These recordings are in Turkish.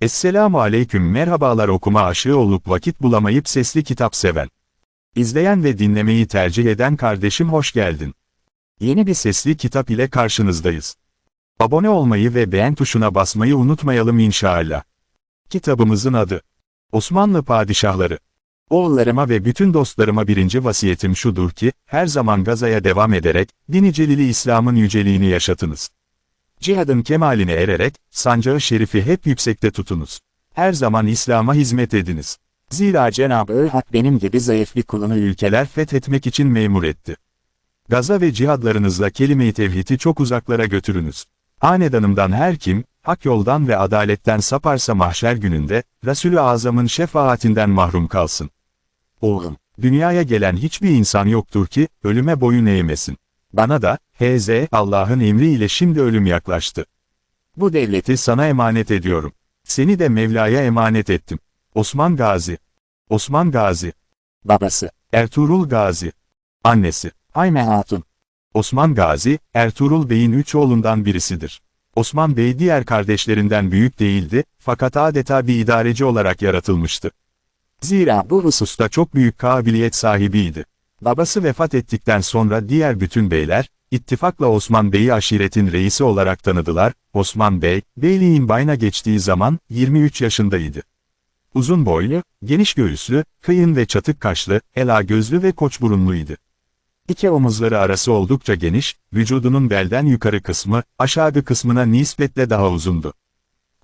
Esselamu aleyküm merhabalar okuma aşığı olup vakit bulamayıp sesli kitap seven. İzleyen ve dinlemeyi tercih eden kardeşim hoş geldin. Yeni bir sesli kitap ile karşınızdayız. Abone olmayı ve beğen tuşuna basmayı unutmayalım inşallah. Kitabımızın adı Osmanlı Padişahları. Oğullarıma ve bütün dostlarıma birinci vasiyetim şudur ki, her zaman gazaya devam ederek, dini celili İslam'ın yüceliğini yaşatınız. Cihadın kemaline ererek, sancağı şerifi hep yüksekte tutunuz. Her zaman İslam'a hizmet ediniz. Zira Cenab-ı Hak benim gibi zayıf bir kulunu ülkeler fethetmek için memur etti. Gaza ve cihadlarınızla kelime-i tevhidi çok uzaklara götürünüz. Hanedanımdan her kim, hak yoldan ve adaletten saparsa mahşer gününde, Resulü Azam'ın şefaatinden mahrum kalsın. Oğlum, dünyaya gelen hiçbir insan yoktur ki, ölüme boyun eğmesin. Bana da, H.Z. Allah'ın emriyle şimdi ölüm yaklaştı. Bu devleti sana emanet ediyorum. Seni de Mevla'ya emanet ettim. Osman Gazi. Osman Gazi. Babası, Ertuğrul Gazi. Annesi, Ayme Hatun. Osman Gazi, Ertuğrul Bey'in üç oğlundan birisidir. Osman Bey diğer kardeşlerinden büyük değildi, fakat adeta bir idareci olarak yaratılmıştı. Zira bu hususta çok büyük kabiliyet sahibiydi. Babası vefat ettikten sonra diğer bütün beyler, ittifakla Osman Bey'i aşiretin reisi olarak tanıdılar, Osman Bey, beyliğin bayına geçtiği zaman, 23 yaşındaydı. Uzun boylu, geniş göğüslü, kıyın ve çatık kaşlı, ela gözlü ve koç burunluydu. İki omuzları arası oldukça geniş, vücudunun belden yukarı kısmı, aşağı kısmına nispetle daha uzundu.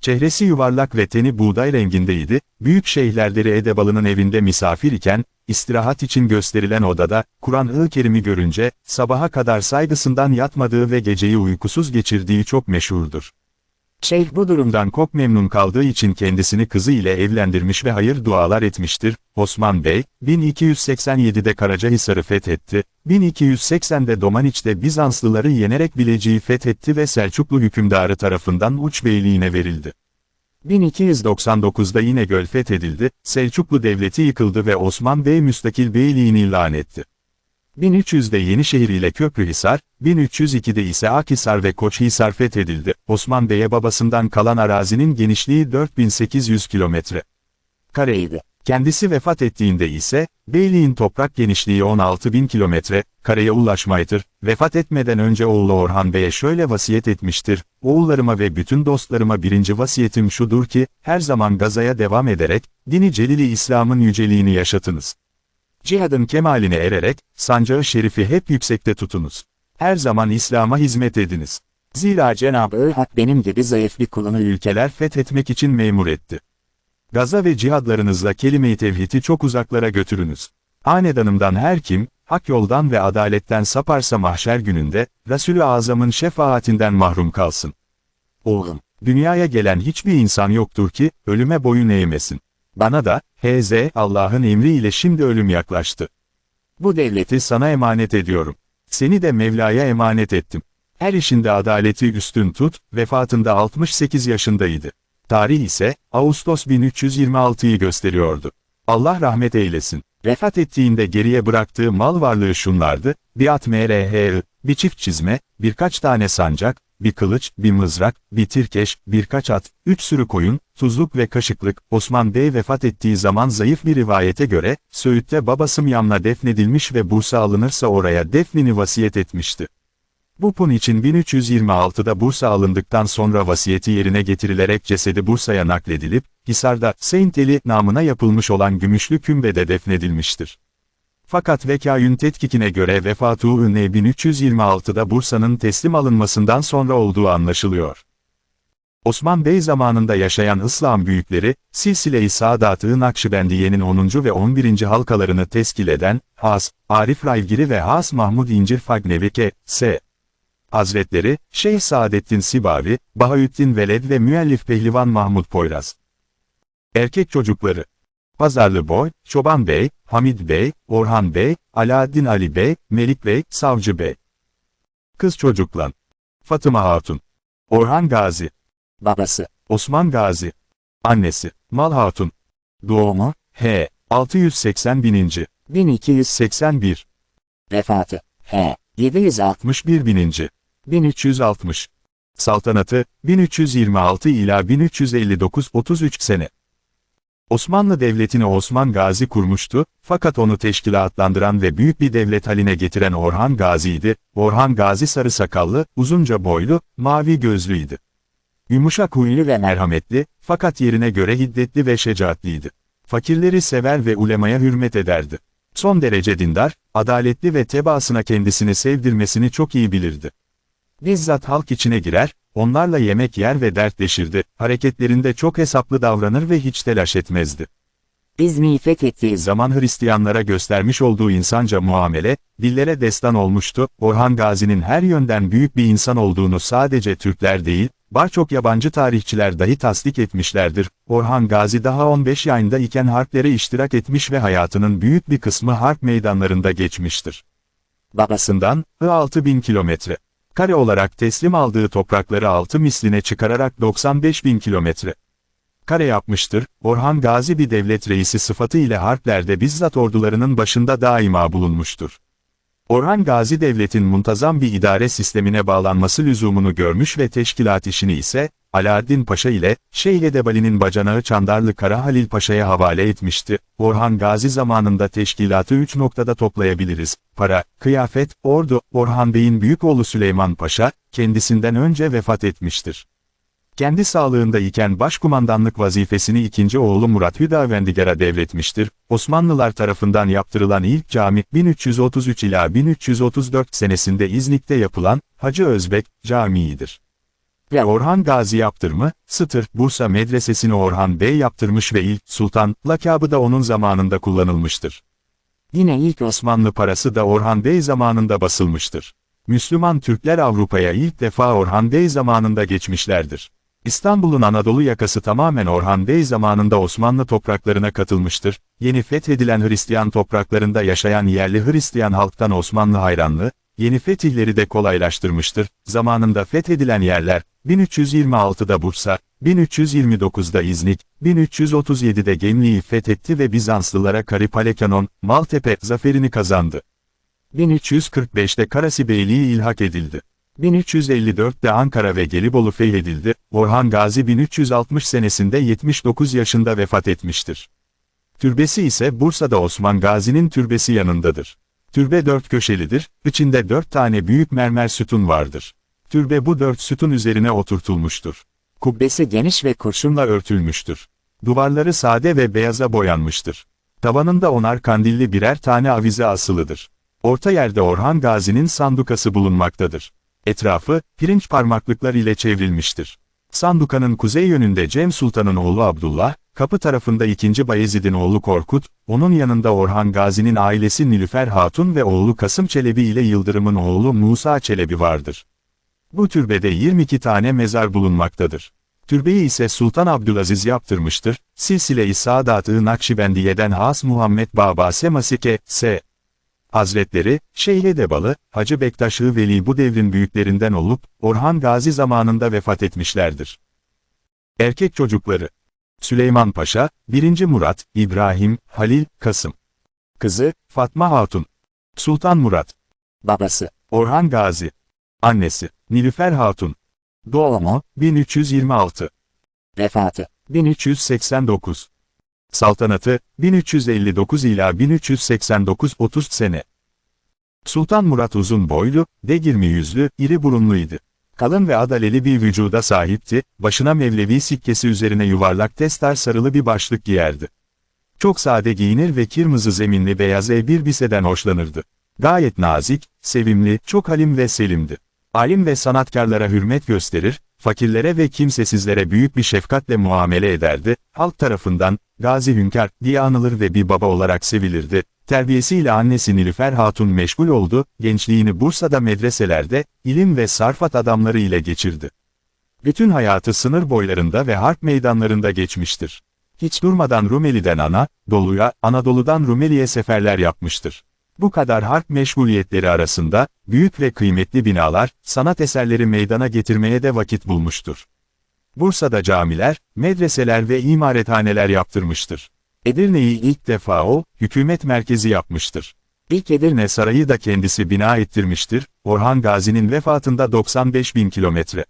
Çehresi yuvarlak ve teni buğday rengindeydi, büyük şeyhlerleri Edebalı'nın evinde misafir iken, istirahat için gösterilen odada, Kur'an-ı Kerim'i görünce, sabaha kadar saygısından yatmadığı ve geceyi uykusuz geçirdiği çok meşhurdur. Şeyh bu durumdan çok memnun kaldığı için kendisini kızı ile evlendirmiş ve hayır dualar etmiştir. Osman Bey, 1287'de Karacahisar'ı fethetti, 1280'de Domaniç'te Bizanslıları yenerek Bilecik'i fethetti ve Selçuklu hükümdarı tarafından Uç Beyliğine verildi. 1299'da yine göl fethedildi, Selçuklu devleti yıkıldı ve Osman Bey müstakil beyliğini ilan etti. 1300'de Yenişehir ile Köprühisar, 1302'de ise Akhisar ve Koçhisar fethedildi. Osman Bey'e babasından kalan arazinin genişliği 4800 kilometre. Kareydi. Kendisi vefat ettiğinde ise, beyliğin toprak genişliği 16.000 kilometre, kareye ulaşmaydır. Vefat etmeden önce oğlu Orhan Bey'e şöyle vasiyet etmiştir. Oğullarıma ve bütün dostlarıma birinci vasiyetim şudur ki, her zaman gazaya devam ederek, dini celili İslam'ın yüceliğini yaşatınız. Cihadın kemaline ererek, sancağı şerifi hep yüksekte tutunuz. Her zaman İslam'a hizmet ediniz. Zira Cenab-ı Hak benim gibi zayıf bir kulunu ülkeler fethetmek için memur etti. Gaza ve cihadlarınızla kelime-i tevhidi çok uzaklara götürünüz. Hanedanımdan her kim, hak yoldan ve adaletten saparsa mahşer gününde, Resulü Azam'ın şefaatinden mahrum kalsın. Oğlum, dünyaya gelen hiçbir insan yoktur ki, ölüme boyun eğmesin. Bana da, H.Z. Allah'ın emriyle şimdi ölüm yaklaştı. Bu devleti sana emanet ediyorum. Seni de Mevla'ya emanet ettim. Her işinde adaleti üstün tut, vefatında 68 yaşındaydı. Tarih ise, Ağustos 1326'yı gösteriyordu. Allah rahmet eylesin. Vefat ettiğinde geriye bıraktığı mal varlığı şunlardı, bir at mrh, bir çift çizme, birkaç tane sancak, bir kılıç, bir mızrak, bir tirkeş, birkaç at, üç sürü koyun, tuzluk ve kaşıklık, Osman Bey vefat ettiği zaman zayıf bir rivayete göre, Söğüt'te babası yanına defnedilmiş ve Bursa alınırsa oraya defnini vasiyet etmişti. Bu pun için 1326'da Bursa alındıktan sonra vasiyeti yerine getirilerek cesedi Bursa'ya nakledilip, Hisar'da Saint Eli namına yapılmış olan gümüşlü kümbede defnedilmiştir. Fakat Vekayün tetkikine göre vefatı ünne 1326'da Bursa'nın teslim alınmasından sonra olduğu anlaşılıyor. Osman Bey zamanında yaşayan İslam büyükleri, Silsile-i Sadat-ı Nakşibendiye'nin 10. ve 11. halkalarını teskil eden, Has, Arif Raivgiri ve Has Mahmud İncir Fagnevike, S. Hazretleri, Şeyh Saadettin Sibavi, Bahaüddin Veled ve müellif Pehlivan Mahmud Poyraz. Erkek çocukları Pazarlı Boy, Çoban Bey, Hamid Bey, Orhan Bey, Alaaddin Ali Bey, Melik Bey, Savcı Bey. Kız çocuklan. Fatıma Hatun. Orhan Gazi. Babası. Osman Gazi. Annesi. Mal Hatun. Doğumu. H. 680 bininci. 1281. Vefatı. H. 761 bininci. 1360. Saltanatı, 1326 ila 1359 33 sene. Osmanlı Devleti'ni Osman Gazi kurmuştu, fakat onu teşkilatlandıran ve büyük bir devlet haline getiren Orhan Gazi'ydi. Orhan Gazi sarı sakallı, uzunca boylu, mavi gözlüydü. Yumuşak huylu ve merhametli, fakat yerine göre hiddetli ve şecaatliydi. Fakirleri sever ve ulemaya hürmet ederdi. Son derece dindar, adaletli ve tebaasına kendisini sevdirmesini çok iyi bilirdi. Bizzat halk içine girer, onlarla yemek yer ve dertleşirdi, hareketlerinde çok hesaplı davranır ve hiç telaş etmezdi. İzmir'i fethettiği zaman Hristiyanlara göstermiş olduğu insanca muamele, dillere destan olmuştu, Orhan Gazi'nin her yönden büyük bir insan olduğunu sadece Türkler değil, birçok yabancı tarihçiler dahi tasdik etmişlerdir. Orhan Gazi daha 15 yaşında iken harplere iştirak etmiş ve hayatının büyük bir kısmı harp meydanlarında geçmiştir. babasından Babasından, 6000 kilometre. Kare olarak teslim aldığı toprakları 6 misline çıkararak 95 bin kilometre. Kare yapmıştır, Orhan Gazi bir devlet reisi sıfatı ile harplerde bizzat ordularının başında daima bulunmuştur. Orhan Gazi devletin muntazam bir idare sistemine bağlanması lüzumunu görmüş ve teşkilat işini ise, Alaaddin Paşa ile, Şeyh Edebali'nin bacanağı Çandarlı Kara Halil Paşa'ya havale etmişti. Orhan Gazi zamanında teşkilatı üç noktada toplayabiliriz. Para, kıyafet, ordu, Orhan Bey'in büyük oğlu Süleyman Paşa, kendisinden önce vefat etmiştir. Kendi sağlığında iken başkumandanlık vazifesini ikinci oğlu Murat Hüdavendigar'a devretmiştir. Osmanlılar tarafından yaptırılan ilk cami, 1333 ila 1334 senesinde İznik'te yapılan, Hacı Özbek, Camii'dir. Ve Orhan Gazi yaptırımı, Sıtır, Bursa medresesini Orhan Bey yaptırmış ve ilk, Sultan, lakabı da onun zamanında kullanılmıştır. yine ilk Osman Osmanlı parası da Orhan Bey zamanında basılmıştır. Müslüman Türkler Avrupa'ya ilk defa Orhan Bey zamanında geçmişlerdir. İstanbul'un Anadolu yakası tamamen Orhan Bey zamanında Osmanlı topraklarına katılmıştır. Yeni fethedilen Hristiyan topraklarında yaşayan yerli Hristiyan halktan Osmanlı hayranlığı, yeni fetihleri de kolaylaştırmıştır. Zamanında fethedilen yerler, 1326'da Bursa, 1329'da İznik, 1337'de Gemli'yi fethetti ve Bizanslılara Karipalekanon, Maltepe zaferini kazandı. 1345'te Karasibeyliği ilhak edildi. 1354'te Ankara ve Gelibolu fethedildi. Orhan Gazi 1360 senesinde 79 yaşında vefat etmiştir. Türbesi ise Bursa'da Osman Gazi'nin türbesi yanındadır. Türbe dört köşelidir, içinde dört tane büyük mermer sütun vardır. Türbe bu dört sütun üzerine oturtulmuştur. kubbesi geniş ve kurşun Kurşunla örtülmüştür. Duvarları sade ve beyaza boyanmıştır. Tavanında onar kandilli birer tane avize asılıdır. Orta yerde Orhan Gazi'nin sandukası bulunmaktadır. Etrafı, pirinç parmaklıklar ile çevrilmiştir. Sandukanın kuzey yönünde Cem Sultan'ın oğlu Abdullah, kapı tarafında 2. Bayezid'in oğlu Korkut, onun yanında Orhan Gazi'nin ailesi Nilüfer Hatun ve oğlu Kasım Çelebi ile Yıldırım'ın oğlu Musa Çelebi vardır. Bu türbede 22 tane mezar bulunmaktadır. Türbeyi ise Sultan Abdülaziz yaptırmıştır. Silsile-i Saadat-ı Nakşibendiye'den Has Muhammed Baba Semasike, S. Hazretleri, Şeyh Edebalı, Hacı Bektaş-ı Veli bu devrin büyüklerinden olup, Orhan Gazi zamanında vefat etmişlerdir. Erkek çocukları Süleyman Paşa, 1. Murat, İbrahim, Halil, Kasım. Kızı, Fatma Hatun. Sultan Murat. babası Orhan Gazi. Annesi, Nilüfer Hatun. doğumu 1326. vefatı 1389. Saltanatı, 1359 ila 1389 30 sene. Sultan Murat uzun boylu, degirmi yüzlü, iri burunluydu. Kalın ve adaleli bir vücuda sahipti, başına Mevlevi sikkesi üzerine yuvarlak testar sarılı bir başlık giyerdi. Çok sade giyinir ve kırmızı zeminli beyaz elbiseden hoşlanırdı. Gayet nazik, sevimli, çok halim ve selimdi. Alim ve sanatkarlara hürmet gösterir, fakirlere ve kimsesizlere büyük bir şefkatle muamele ederdi, halk tarafından, Gazi Hünkar, diye anılır ve bir baba olarak sevilirdi. Terbiyesiyle annesi Nilüfer Hatun meşgul oldu, gençliğini Bursa'da medreselerde, ilim ve sarfat adamları ile geçirdi. Bütün hayatı sınır boylarında ve harp meydanlarında geçmiştir. Hiç durmadan Rumeli'den Ana, Dolu'ya, Anadolu'dan Rumeli'ye seferler yapmıştır. Bu kadar harp meşguliyetleri arasında, büyük ve kıymetli binalar, sanat eserleri meydana getirmeye de vakit bulmuştur. Bursa'da camiler, medreseler ve imarethaneler yaptırmıştır. Edirne'yi ilk defa o, hükümet merkezi yapmıştır. İlk Edirne Sarayı da kendisi bina ettirmiştir, Orhan Gazi'nin vefatında 95 bin kilometre.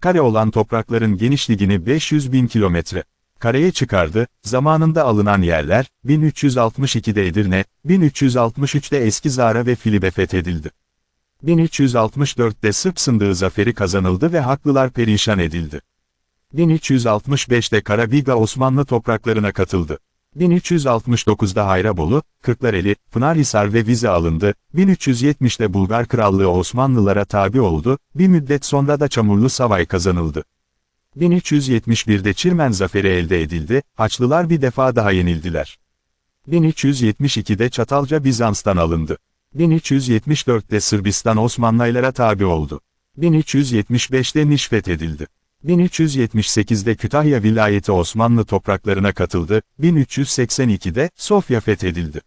Kare olan toprakların genişliğini 500 bin kilometre. Kareye çıkardı, zamanında alınan yerler, 1362'de Edirne, 1363'te Eski Zara ve Filibe fethedildi. 1364'te Sırp sındığı zaferi kazanıldı ve haklılar perişan edildi. 1365'te Karabiga Osmanlı topraklarına katıldı. 1369'da Hayrabolu, Kırklareli, Pınarhisar ve Vize alındı, 1370'te Bulgar Krallığı Osmanlılara tabi oldu, bir müddet sonra da Çamurlu Savay kazanıldı. 1371'de Çirmen zaferi elde edildi, Haçlılar bir defa daha yenildiler. 1372'de Çatalca Bizans'tan alındı. 1374'te Sırbistan Osmanlılara tabi oldu. 1375'te Niş fethedildi. 1378'de Kütahya vilayeti Osmanlı topraklarına katıldı, 1382'de Sofya fethedildi.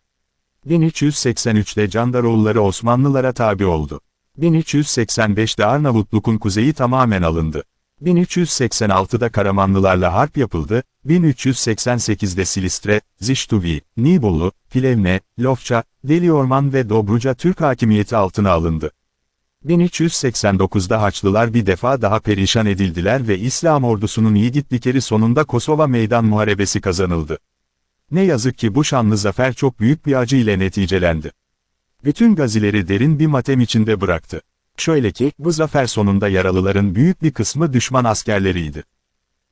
1383'te Candaroğulları Osmanlılara tabi oldu. 1385'te Arnavutluk'un kuzeyi tamamen alındı. 1386'da Karamanlılarla harp yapıldı, 1388'de Silistre, Ziştuvi, Nibolu, Plevne, Lofça, Deliorman ve Dobruca Türk hakimiyeti altına alındı. 1389'da Haçlılar bir defa daha perişan edildiler ve İslam ordusunun yiğitlikleri sonunda Kosova Meydan Muharebesi kazanıldı. Ne yazık ki bu şanlı zafer çok büyük bir acı ile neticelendi. Bütün gazileri derin bir matem içinde bıraktı. Şöyle ki, bu zafer sonunda yaralıların büyük bir kısmı düşman askerleriydi.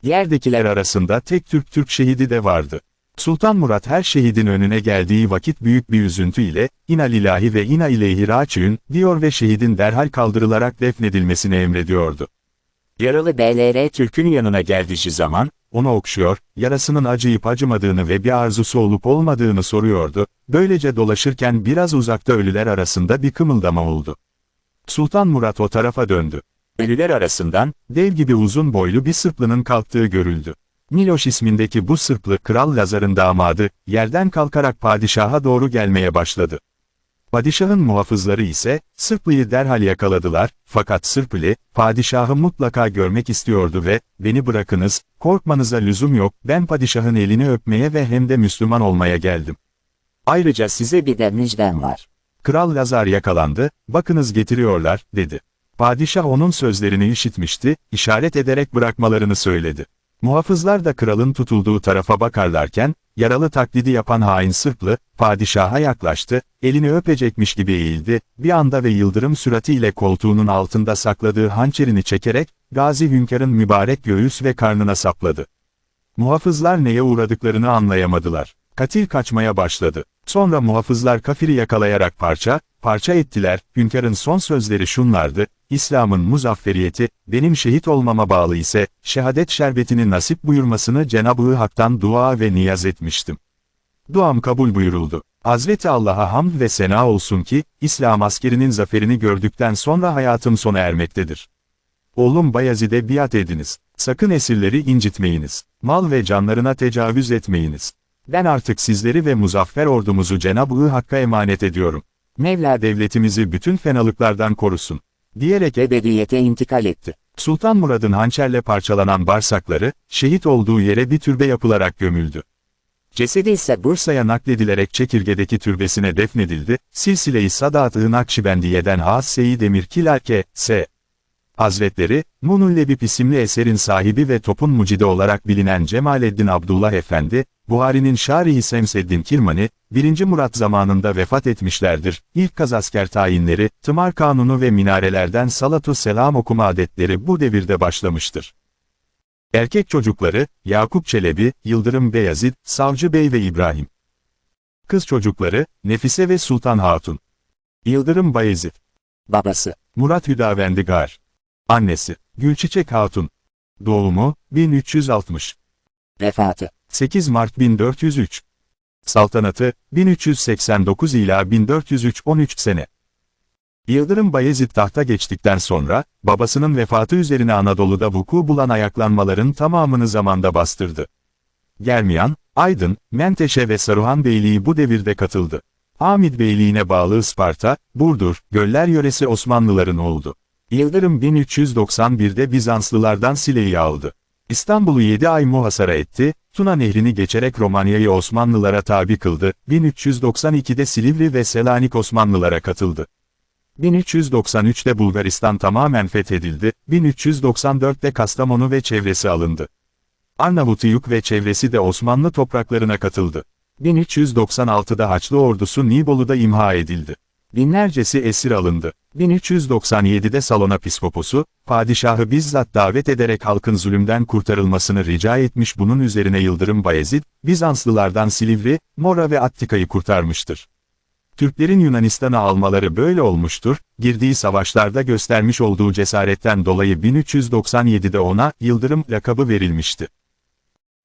Yerdekiler arasında tek Türk Türk şehidi de vardı. Sultan Murat her şehidin önüne geldiği vakit büyük bir üzüntü ile, İna lillahi ve ina ileyhi raçiün, diyor ve şehidin derhal kaldırılarak defnedilmesini emrediyordu. Yaralı BLR Türk'ün yanına geldiği zaman, onu okşuyor, yarasının acıyıp acımadığını ve bir arzusu olup olmadığını soruyordu, böylece dolaşırken biraz uzakta ölüler arasında bir kımıldama oldu. Sultan Murat o tarafa döndü. Ölüler arasından, dev gibi uzun boylu bir Sırplının kalktığı görüldü. Miloş ismindeki bu Sırplı Kral Lazar'ın damadı, yerden kalkarak padişaha doğru gelmeye başladı. Padişahın muhafızları ise, Sırplı'yı derhal yakaladılar, fakat Sırplı, padişahı mutlaka görmek istiyordu ve, beni bırakınız, korkmanıza lüzum yok, ben padişahın elini öpmeye ve hem de Müslüman olmaya geldim. Ayrıca size Bir de müjdem var. Kral Lazar yakalandı, bakınız getiriyorlar, dedi. Padişah onun sözlerini işitmişti, işaret ederek bırakmalarını söyledi. Muhafızlar da kralın tutulduğu tarafa bakarlarken, yaralı taklidi yapan hain Sırplı, padişaha yaklaştı, elini öpecekmiş gibi eğildi, bir anda ve yıldırım süratiyle koltuğunun altında sakladığı hançerini çekerek, Gazi Hünkar'ın mübarek göğüs ve karnına sapladı. Muhafızlar neye uğradıklarını anlayamadılar. Katil kaçmaya başladı. Sonra muhafızlar kafiri yakalayarak parça, parça ettiler, hünkârın son sözleri şunlardı, İslam'ın muzafferiyeti, benim şehit olmama bağlı ise, şehadet şerbetini nasip buyurmasını Cenab-ı Hak'tan dua ve niyaz etmiştim. Duam kabul buyuruldu. Hazreti Allah'a hamd ve sena olsun ki, İslam askerinin zaferini gördükten sonra hayatım sona ermektedir. Oğlum Bayezid'e biat ediniz. Sakın esirleri incitmeyiniz. Mal ve canlarına tecavüz etmeyiniz. Ben artık sizleri ve muzaffer ordumuzu Cenab-ı Hakk'a emanet ediyorum. Mevla devletimizi bütün fenalıklardan korusun. Diyerek Ebediyete intikal etti. Sultan Murad'ın hançerle parçalanan bağırsakları, şehit olduğu yere bir türbe yapılarak gömüldü. Cesedi ise Bursa'ya nakledilerek Çekirge'deki türbesine defnedildi, Silsile-i Sadat-ı Nakşibendiye'den Has Seyyid Emir Kilalke, S. Hazretleri, Nunul Lebip isimli eserin sahibi ve topun mucidi olarak bilinen Cemaleddin Abdullah Efendi, Buhari'nin Şarihi Semseddin Kirmani, 1. Murat zamanında vefat etmişlerdir. İlk kazasker tayinleri, tımar kanunu ve minarelerden salatu selam okuma adetleri bu devirde başlamıştır. Erkek çocukları, Yakup Çelebi, Yıldırım Beyazıt, Savcı Bey ve İbrahim. Kız çocukları, Nefise ve Sultan Hatun. Yıldırım Bayezid. Babası. Murat Hüdavendigar. Annesi, Gülçiçek Hatun. Doğumu, 1360. Vefatı. 8 Mart 1403. Saltanatı, 1389 ila 1403 13 sene. Yıldırım Bayezid tahta geçtikten sonra, babasının vefatı üzerine Anadolu'da vuku bulan ayaklanmaların tamamını zamanda bastırdı. Germiyan, Aydın, Menteşe ve Saruhan Beyliği bu devirde katıldı. Hamid Beyliğine bağlı Isparta, Burdur, Göller yöresi Osmanlıların oldu. Yıldırım 1391'de Bizanslılardan Sile'yi aldı. İstanbul'u 7 ay muhasara etti, Tuna Nehri'ni geçerek Romanya'yı Osmanlılara tabi kıldı, 1392'de Silivri ve Selanik Osmanlılara katıldı. 1393'te Bulgaristan tamamen fethedildi, 1394'te Kastamonu ve çevresi alındı. Arnavutluk ve çevresi de Osmanlı topraklarına katıldı. 1396'da Haçlı ordusu Nibolu'da imha edildi. Binlercesi esir alındı. 1397'de Salona Piskoposu, padişahı bizzat davet ederek halkın zulümden kurtarılmasını rica etmiş bunun üzerine Yıldırım Bayezid, Bizanslılardan Silivri, Mora ve Attika'yı kurtarmıştır. Türklerin Yunanistan'ı almaları böyle olmuştur, girdiği savaşlarda göstermiş olduğu cesaretten dolayı 1397'de ona Yıldırım lakabı verilmişti.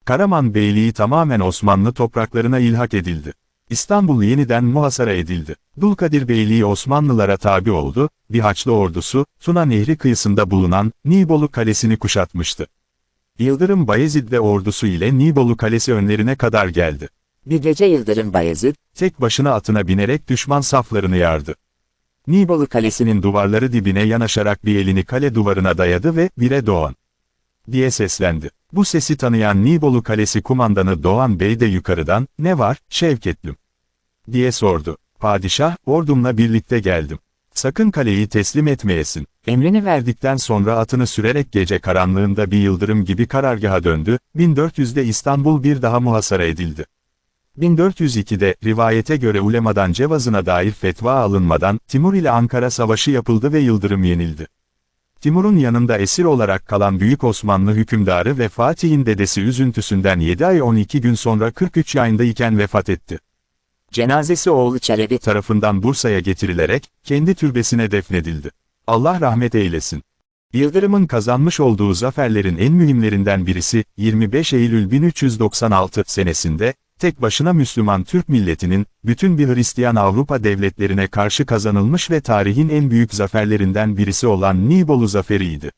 Karaman Beyliği tamamen Osmanlı topraklarına ilhak edildi. İstanbul yeniden muhasara edildi. Dulkadir Beyliği Osmanlılara tabi oldu, bir Haçlı ordusu, Tuna Nehri kıyısında bulunan Nibolu Kalesi'ni kuşatmıştı. Yıldırım Bayezid ve ordusu ile Nibolu Kalesi önlerine kadar geldi. Bir gece Yıldırım Bayezid, Tek başına atına binerek düşman saflarını yardı. Nibolu Kalesi'nin duvarları dibine yanaşarak bir elini kale duvarına dayadı ve ''Bire Doğan'' diye seslendi. Bu sesi tanıyan Nibolu Kalesi kumandanı Doğan Bey de yukarıdan, ''Ne var, Şevketlüm?'' diye sordu. Padişah, ordumla birlikte geldim. Sakın kaleyi teslim etmeyesin. Emrini verdikten sonra atını sürerek gece karanlığında bir yıldırım gibi karargaha döndü, 1400'de İstanbul bir daha muhasara edildi. 1402'de, rivayete göre ulemadan cevazına dair fetva alınmadan, Timur ile Ankara Savaşı yapıldı ve Yıldırım yenildi. Timur'un yanında esir olarak kalan Büyük Osmanlı hükümdarı ve Fatih'in dedesi üzüntüsünden 7 ay 12 gün sonra 43 yaşındayken vefat etti. cenazesi oğlu Çelebi Tarafından Bursa'ya getirilerek, kendi türbesine defnedildi. Allah rahmet eylesin. Yıldırım'ın kazanmış olduğu zaferlerin en mühimlerinden birisi, 25 Eylül 1396 senesinde, tek başına Müslüman Türk milletinin, bütün bir Hristiyan Avrupa devletlerine karşı kazanılmış ve tarihin en büyük zaferlerinden birisi olan Nibolu zaferiydi.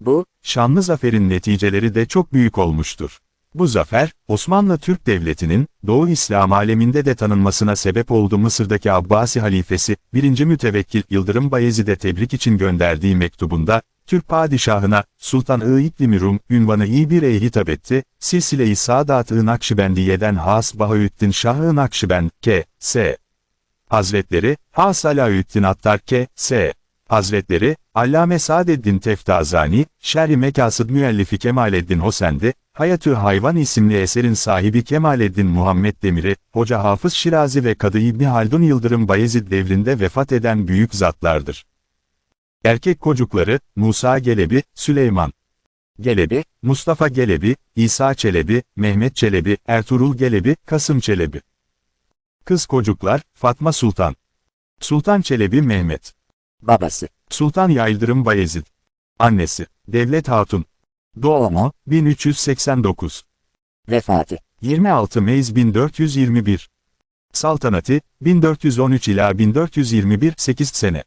bu, Şanlı zaferin neticeleri de çok büyük olmuştur. Bu zafer, Osmanlı Türk Devleti'nin, Doğu İslam aleminde de tanınmasına sebep oldu Mısır'daki Abbasi halifesi, 1. Mütevekkil Yıldırım Bayezid'e tebrik için gönderdiği mektubunda, Türk padişahına, Sultan-ı İklim Rum, ünvanı iyi bir ey hitap etti, Silsile-i Sadat-ı Nakşibendiye'den Has Bahaüddin Şah-ı Nakşibend, K.S. Hazretleri, Has Alaüddin Attar K.S. Hazretleri, Allame Saadeddin Teftazani, Şer-i Mekasıd müellifi Kemaleddin Hosendi, Hayatü Hayvan isimli eserin sahibi Kemaleddin Muhammed Demir'i, Hoca Hafız Şirazi ve Kadı İbni Haldun Yıldırım Bayezid devrinde vefat eden büyük zatlardır. Erkek kocukları, Musa Gelebi, Süleyman Gelebi, Mustafa Gelebi, İsa Çelebi, Mehmet Çelebi, Ertuğrul Gelebi, Kasım Çelebi. Kız kocuklar, Fatma Sultan. Sultan Çelebi Mehmet. babası, Sultan Yıldırım Bayezid. Annesi, Devlet Hatun. Doğumu, 1389. vefatı, 26 Mayıs 1421. Saltanatı, 1413 ila 1421 8 sene.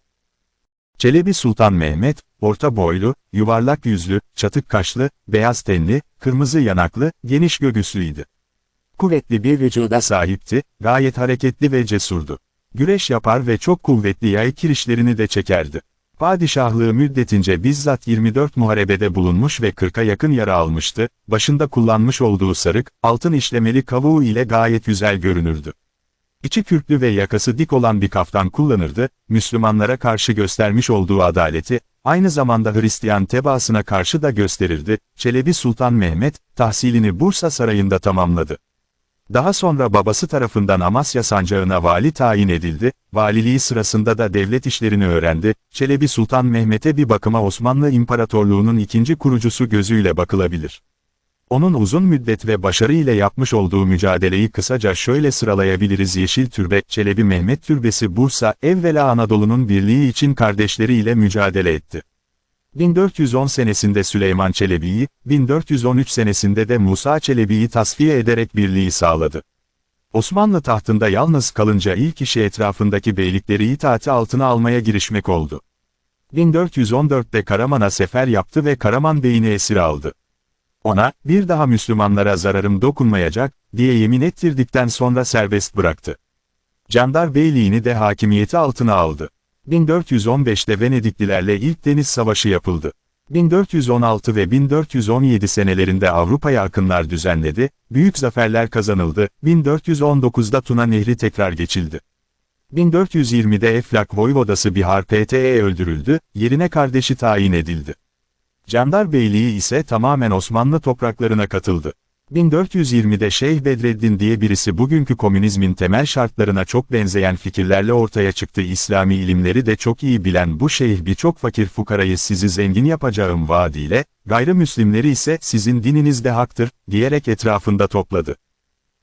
Çelebi Sultan Mehmet, orta boylu, yuvarlak yüzlü, çatık kaşlı, beyaz tenli, kırmızı yanaklı, geniş göğüslüydü. Kuvvetli bir vücuda sahipti, gayet hareketli ve cesurdu. Güreş yapar ve çok kuvvetli yay kirişlerini de çekerdi. Padişahlığı müddetince bizzat 24 muharebede bulunmuş ve 40'a yakın yara almıştı, başında kullanmış olduğu sarık, altın işlemeli kavuğu ile gayet güzel görünürdü. İçi kürklü ve yakası dik olan bir kaftan kullanırdı, Müslümanlara karşı göstermiş olduğu adaleti, aynı zamanda Hristiyan tebaasına karşı da gösterirdi, Çelebi Sultan Mehmet, tahsilini Bursa Sarayı'nda tamamladı. Daha sonra babası tarafından Amasya sancağına vali tayin edildi, valiliği sırasında da devlet işlerini öğrendi, Çelebi Sultan Mehmet'e bir bakıma Osmanlı İmparatorluğu'nun ikinci kurucusu gözüyle bakılabilir. Onun uzun müddet ve başarı ile yapmış olduğu mücadeleyi kısaca şöyle sıralayabiliriz Yeşil Türbe, Çelebi Mehmet Türbesi Bursa, evvela Anadolu'nun birliği için kardeşleriyle mücadele etti. 1410 senesinde Süleyman Çelebi'yi, 1413 senesinde de Musa Çelebi'yi tasfiye ederek birliği sağladı. Osmanlı tahtında yalnız kalınca ilk işi etrafındaki beylikleri itaati altına almaya girişmek oldu. 1414'te Karaman'a sefer yaptı ve Karaman Bey'ini esir aldı. Ona, bir daha Müslümanlara zararım dokunmayacak, diye yemin ettirdikten sonra serbest bıraktı. Candar Beyliğini de hakimiyeti altına aldı. 1415'te Venediklilerle ilk deniz savaşı yapıldı. 1416 ve 1417 senelerinde Avrupa'ya akınlar düzenledi, büyük zaferler kazanıldı, 1419'da Tuna Nehri tekrar geçildi. 1420'de Eflak Voyvodası Bihar PTE öldürüldü, yerine kardeşi tayin edildi. Candar Beyliği ise tamamen Osmanlı topraklarına katıldı. 1420'de Şeyh Bedreddin diye birisi bugünkü komünizmin temel şartlarına çok benzeyen fikirlerle ortaya çıktı. İslami ilimleri de çok iyi bilen bu şeyh birçok fakir fukarayı sizi zengin yapacağım vaadiyle, gayrimüslimleri ise sizin dininiz de haktır, diyerek etrafında topladı.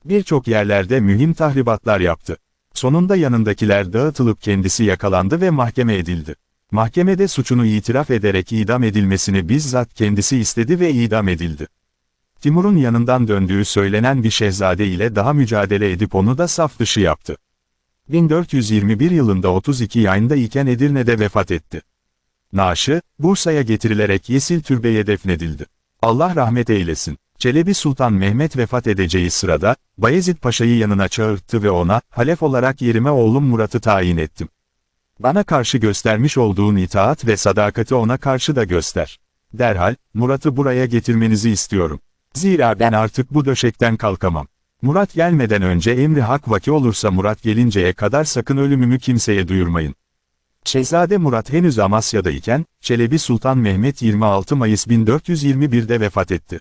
Birçok yerlerde mühim tahribatlar yaptı. Sonunda yanındakiler dağıtılıp kendisi yakalandı ve mahkeme edildi. Mahkemede suçunu itiraf ederek idam edilmesini bizzat kendisi istedi ve idam edildi. Timur'un yanından döndüğü söylenen bir şehzade ile daha mücadele edip onu da saf dışı yaptı. 1421 yılında 32 yaşında iken Edirne'de vefat etti. Naaşı, Bursa'ya getirilerek Yesil Türbe'ye defnedildi. Allah rahmet eylesin. Çelebi Sultan Mehmet vefat edeceği sırada, Bayezid Paşa'yı yanına çağırttı ve ona, halef olarak yerime oğlum Murat'ı tayin ettim. Bana karşı göstermiş olduğun itaat ve sadakati ona karşı da göster. Derhal, Murat'ı buraya getirmenizi istiyorum. Zira ben artık bu döşekten kalkamam. Murat gelmeden önce emri hak vaki olursa Murat gelinceye kadar sakın ölümümü kimseye duyurmayın. Şehzade Murat henüz Amasya'dayken, Çelebi Sultan Mehmet 26 Mayıs 1421'de vefat etti.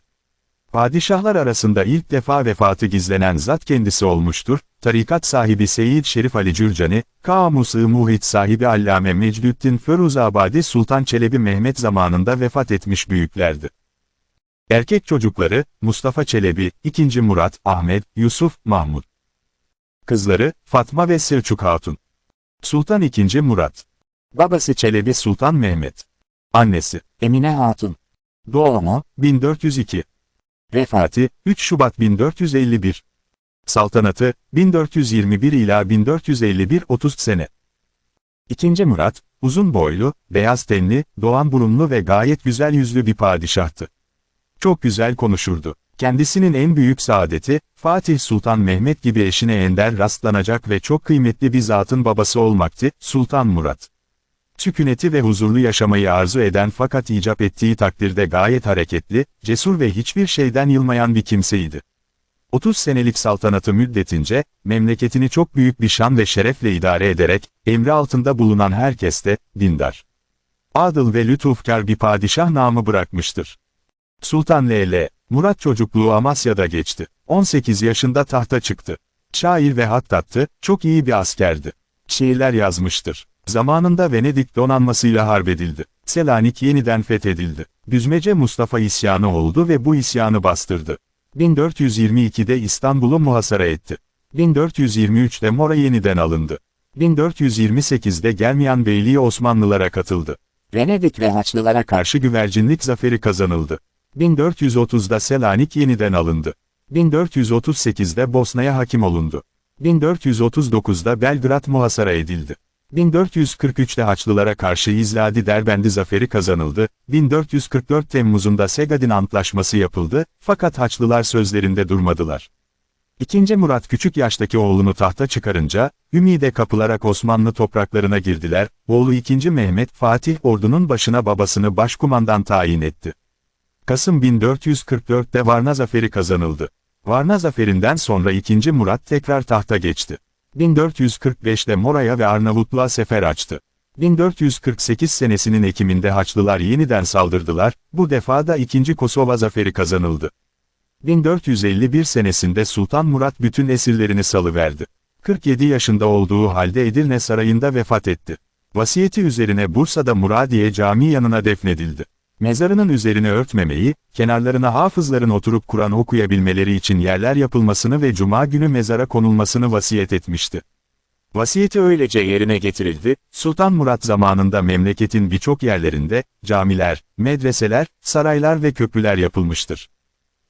Padişahlar arasında ilk defa vefatı gizlenen zat kendisi olmuştur, tarikat sahibi Seyyid Şerif Ali Cürcani, Kamus-ı Muhit sahibi Allame Mecdüddin Feruzabadi Sultan Çelebi Mehmet zamanında vefat etmiş büyüklerdi. Erkek çocukları, Mustafa Çelebi, 2. Murat, Ahmet, Yusuf, Mahmud. Kızları, Fatma ve Selçuk Hatun. Sultan II. Murat. Babası Çelebi Sultan Mehmet. Annesi, Emine Hatun. doğumu, 1402. Vefatı, 3 Şubat 1451. Saltanatı, 1421 ila 1451 30 sene. İkinci Murat, uzun boylu, beyaz tenli, doğan burunlu ve gayet güzel yüzlü bir padişahtı. Çok güzel konuşurdu. Kendisinin en büyük saadeti, Fatih Sultan Mehmet gibi eşine ender rastlanacak ve çok kıymetli bir zatın babası olmaktı, Sultan Murat. Sükuneti ve huzurlu yaşamayı arzu eden fakat icap ettiği takdirde gayet hareketli, cesur ve hiçbir şeyden yılmayan bir kimseydi. 30 senelik saltanatı müddetince, memleketini çok büyük bir şan ve şerefle idare ederek, emri altında bulunan herkeste, dindar. Adıl ve lütufkar bir padişah namı bırakmıştır. Sultan L.L. Murat çocukluğu Amasya'da geçti. 18 yaşında tahta çıktı. Şair ve hattattı, çok iyi bir askerdi. Şiirler yazmıştır. Zamanında Venedik donanmasıyla harbedildi. Selanik yeniden fethedildi. Düzmece Mustafa isyanı oldu ve bu isyanı bastırdı. 1422'de İstanbul'u muhasara etti. 1423'de Mora yeniden alındı. 1428'de Germiyan Beyliği Osmanlılara katıldı. Venedik ve Haçlılara Karşı güvercinlik zaferi kazanıldı. 1430'da Selanik yeniden alındı. 1438'de Bosna'ya hakim olundu. 1439'da Belgrad muhasara edildi. 1443'te Haçlılara karşı İzladi Derbendi zaferi kazanıldı, 1444 Temmuz'unda Segadin Antlaşması yapıldı, fakat Haçlılar sözlerinde durmadılar. İkinci Murat küçük yaştaki oğlunu tahta çıkarınca, ümide kapılarak Osmanlı topraklarına girdiler, oğlu 2. Mehmet Fatih ordunun başına babasını başkumandan tayin etti. Kasım 1444'te Varna zaferi kazanıldı. Varna zaferinden sonra 2. Murat tekrar tahta geçti. 1445'te Mora'ya ve Arnavutluğa sefer açtı. 1448 senesinin Ekim'inde Haçlılar yeniden saldırdılar, bu defa da 2. Kosova zaferi kazanıldı. 1451 senesinde Sultan Murat bütün esirlerini salıverdi. 47 yaşında olduğu halde Edirne Sarayı'nda vefat etti. Vasiyeti üzerine Bursa'da Muradiye Camii yanına defnedildi. Mezarının üzerine örtmemeyi, kenarlarına hafızların oturup Kur'an okuyabilmeleri için yerler yapılmasını ve cuma günü mezara konulmasını vasiyet etmişti. Vasiyeti öylece yerine getirildi, Sultan Murat zamanında memleketin birçok yerlerinde, camiler, medreseler, saraylar ve köprüler yapılmıştır.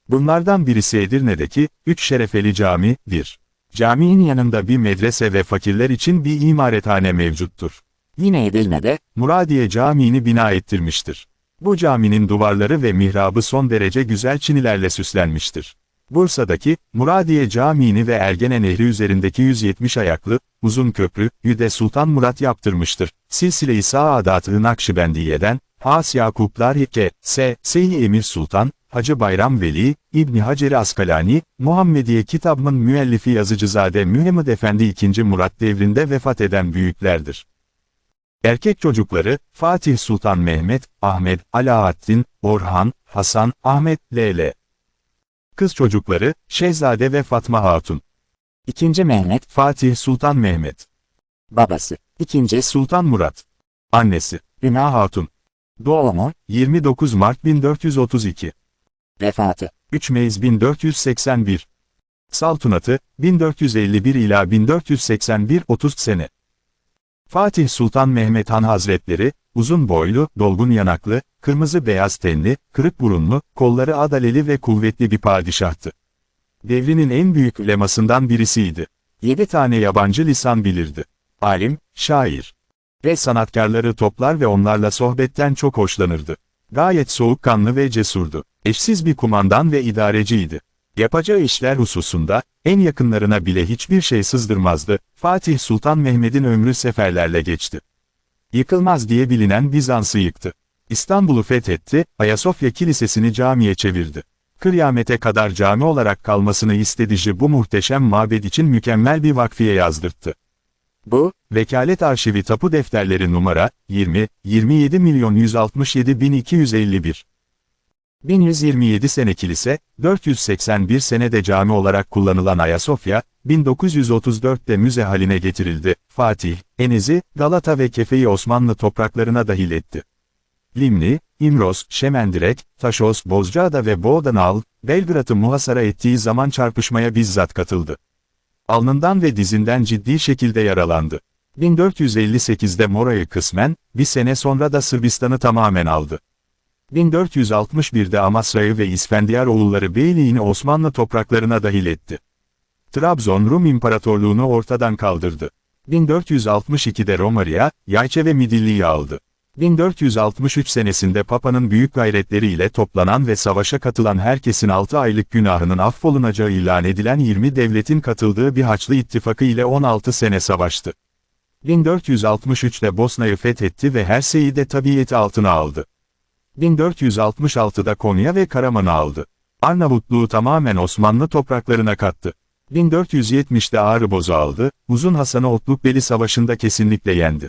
Bunlardan birisi Edirne'deki, Üç Şerefeli Cami'dir. Caminin yanında bir medrese ve fakirler için bir imarethane mevcuttur. yine Edirne'de, Muradiye Camii'ni bina ettirmiştir. Bu caminin duvarları ve mihrabı son derece güzel çinilerle süslenmiştir. Bursa'daki, Muradiye Camii'ni ve Ergene Nehri üzerindeki 170 ayaklı, uzun köprü, Yüde Sultan Murat yaptırmıştır. Silsile-i Saadat-ı Nakşibendiye'den, Has Yakuplar Hikke, S. Seyhi Emir Sultan, Hacı Bayram Veli, İbni Hacer-i Askalani, Muhammediye kitabının müellifi Yazıcızade Mühemmed Efendi II. Murat devrinde vefat eden büyüklerdir. Erkek çocukları, Fatih Sultan Mehmet, Ahmet, Alaaddin, Orhan, Hasan, Ahmet, Leyla. Kız çocukları, Şehzade ve Fatma Hatun. İkinci Mehmet, Fatih Sultan Mehmet. babası. İkinci Sultan Murat. Annesi, Üna Hatun. doğumu, 29 Mart 1432. vefatı. 3 Mayıs 1481. Saltanatı, 1451 ila 1481 30 sene. Fatih Sultan Mehmet Han Hazretleri, uzun boylu, dolgun yanaklı, kırmızı beyaz tenli, kırık burunlu, kolları adaleli ve kuvvetli bir padişahtı. Devrinin en büyük ulemasından birisiydi. Yedi tane yabancı lisan bilirdi. Alim, şair ve sanatkarları toplar ve onlarla sohbetten çok hoşlanırdı. Gayet soğukkanlı ve cesurdu. Eşsiz bir kumandan ve idareciydi. Yapacağı işler hususunda, en yakınlarına bile hiçbir şey sızdırmazdı, Fatih Sultan Mehmet'in ömrü seferlerle geçti. Yıkılmaz diye bilinen Bizans'ı yıktı. İstanbul'u fethetti, Ayasofya Kilisesi'ni camiye çevirdi. Kıyamete kadar cami olarak kalmasını istediği bu muhteşem mabed için mükemmel bir vakfiye yazdırttı. Bu, Vekalet Arşivi Tapu Defterleri numara 20 27 milyon 167 bin 251. 1127 sene kilise, 481 senede cami olarak kullanılan Ayasofya, 1934'te müze haline getirildi. Fatih, Eniz'i, Galata ve Kefe'yi Osmanlı topraklarına dahil etti. Limni, İmros, Şemendirek, Taşos, Bozcaada ve Boğdanal, Belgrad'ı muhasara ettiği zaman çarpışmaya bizzat katıldı. Alnından ve dizinden ciddi şekilde yaralandı. 1458'de Mora'yı kısmen, bir sene sonra da Sırbistan'ı tamamen aldı. 1461'de Amasra'yı ve İsfendiyar oğulları beyliğini Osmanlı topraklarına dahil etti. Trabzon Rum İmparatorluğunu ortadan kaldırdı. 1462'de Roma'ya, Yayça ve Midilli'yi aldı. 1463 senesinde Papa'nın büyük gayretleriyle toplanan ve savaşa katılan herkesin 6 aylık günahının affolunacağı ilan edilen 20 devletin katıldığı bir Haçlı ittifakı ile 16 sene savaştı. 1463'te Bosna'yı fethetti ve her şeyi de tabiyeti altına aldı. 1466'da Konya ve Karaman'ı aldı. Arnavutluğu tamamen Osmanlı topraklarına kattı. 1470'de Ağrıboz'u aldı, Uzun Hasan'ı Otlukbeli Savaşı'nda kesinlikle yendi.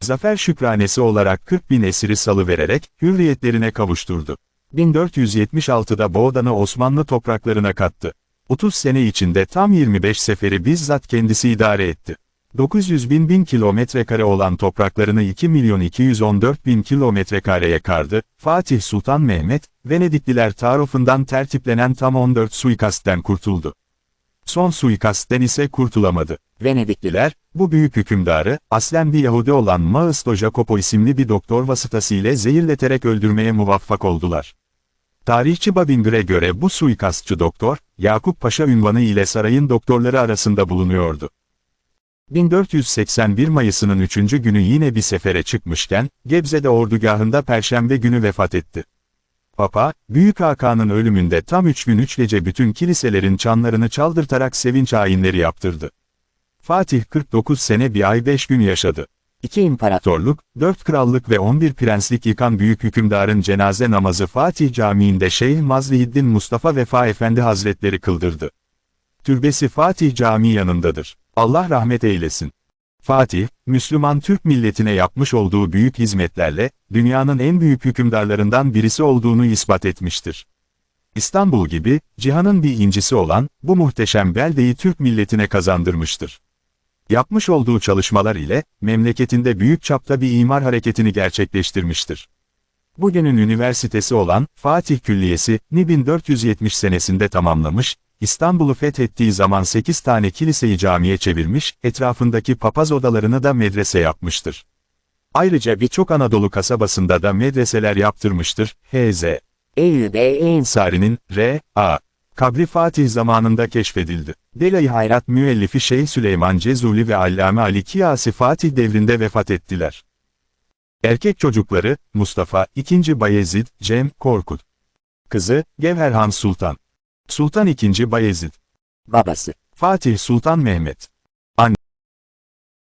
Zafer şükranesi olarak 40 bin esiri salıvererek, hürriyetlerine kavuşturdu. 1476'da Boğdan'ı Osmanlı topraklarına kattı. 30 sene içinde tam 25 seferi bizzat kendisi idare etti. 900 bin bin kilometre kare olan topraklarını 2 milyon 214 bin kilometre kareye kardı, Fatih Sultan Mehmet, Venedikliler tarafından tertiplenen tam 14 suikastten kurtuldu. Son suikastten ise kurtulamadı. Venedikliler, bu büyük hükümdarı, aslen bir Yahudi olan Mausto Jacopo isimli bir doktor vasıtasıyla zehirleterek öldürmeye muvaffak oldular. Tarihçi Babingir'e göre bu suikastçı doktor, Yakup Paşa ünvanı ile sarayın doktorları arasında bulunuyordu. 1481 Mayıs'ının 3. günü yine bir sefere çıkmışken, Gebze'de ordugahında Perşembe günü vefat etti. Papa, Büyük Hakan'ın ölümünde tam 3 gün 3 gece bütün kiliselerin çanlarını çaldırtarak sevinç ayinleri yaptırdı. Fatih 49 sene bir ay 5 gün yaşadı. iki imparator, Torluk, 4 krallık ve 11 prenslik yıkan büyük hükümdarın cenaze namazı Fatih Camii'nde Şeyh Mazlihiddin Mustafa Vefa Efendi Hazretleri kıldırdı. Türbesi Fatih Camii yanındadır. Allah rahmet eylesin. Fatih, Müslüman Türk milletine yapmış olduğu büyük hizmetlerle, dünyanın en büyük hükümdarlarından birisi olduğunu ispat etmiştir. İstanbul gibi, cihanın bir incisi olan, bu muhteşem beldeyi Türk milletine kazandırmıştır. Yapmış olduğu çalışmalar ile, memleketinde büyük çapta bir imar hareketini gerçekleştirmiştir. Bugünün üniversitesi olan, Fatih Külliyesi, 1470 senesinde tamamlamış, İstanbul'u fethettiği zaman 8 tane kiliseyi camiye çevirmiş, etrafındaki papaz odalarını da medrese yapmıştır. Ayrıca birçok Anadolu kasabasında da medreseler yaptırmıştır, H.Z. En Ensari'nin, R.A. Kabri Fatih zamanında keşfedildi. Delay Hayrat müellifi Şeyh Süleyman Cezuli ve Allame Ali Kiyasi Fatih devrinde vefat ettiler. Erkek çocukları, Mustafa, II. Bayezid, Cem, Korkut. Kızı, Gevherhan Sultan. Sultan II. Bayezid. babası. Fatih Sultan Mehmet.